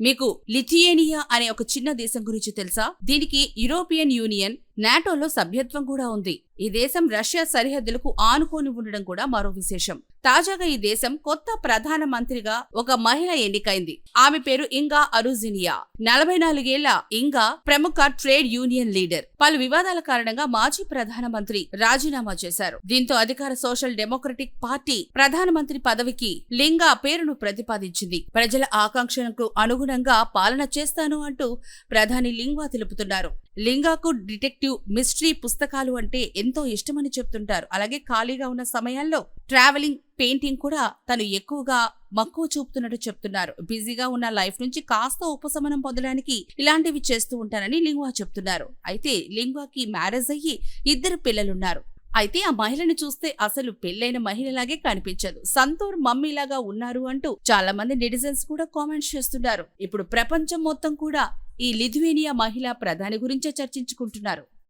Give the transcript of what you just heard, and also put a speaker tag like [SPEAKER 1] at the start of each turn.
[SPEAKER 1] మీకు లిథియేనియా అనే ఒక చిన్న దేశం గురించి తెలుసా? దీనికి యూరోపియన్ యూనియన్ నాటోలో సభ్యత్వం కూడా ఉంది. ఈ దేశం రష్యా సరిహద్దులకు ఆనుకోని ఉండడం కూడా మరో విశేషం. తాజాగా ఈ దేశం కొత్త ప్రధాన మంత్రిగా ఒక మహిళ ఎన్నికైంది. ఆమె పేరు ఇంగా అరుజినియా. నలభై నాలుగేళ్ళ ఇంగా ప్రముఖ ట్రేడ్ యూనియన్ లీడర్. పలు వివాదాల కారణంగా మాజీ ప్రధానమంత్రి రాజీనామా చేశారు. దీంతో అధికార సోషల్ డెమోక్రటిక్ పార్టీ ప్రధానమంత్రి పదవికి లింగా పేరును ప్రతిపాదించింది. ప్రజల ఆకాంక్షలకు అనుగుణంగా పాలన చేస్తాను అంటూ ప్రధాని లింగా తెలుపుతున్నారు. లింగాకు డిటెక్టివ్ డిటెక్టివ్ మిస్టరీ పుస్తకాలు అంటే ఎంతో ఇష్టమని చెప్తుంటారు. అలాగే ఖాళీగా ఉన్న సమయాల్లో ట్రావెలింగ్ పెయింటింగ్ కూడా తను ఎక్కువగా మక్కువ చూపుతున్నట్టు చెప్తున్నారు. బిజీగా ఉన్న లైఫ్ నుంచి కాస్త ఉపశమనం పొందడానికి ఇలాంటివి చేస్తూ ఉంటానని లింగువా చెప్తున్నారు. అయితే లింగువాకి మ్యారేజ్ అయ్యి ఇద్దరు పిల్లలున్నారు. అయితే ఆ మహిళని చూస్తే అసలు పెళ్ళైన మహిళలాగే కనిపించదు. సంతూర్ మమ్మీలాగా ఉన్నారు అంటూ చాలా మంది నెటిజన్స్ కూడా కామెంట్స్ చేస్తున్నారు. ఇప్పుడు ప్రపంచం మొత్తం కూడా ఈ లిథువేనియా మహిళా ప్రధాని గురించే చర్చించుకుంటున్నారు.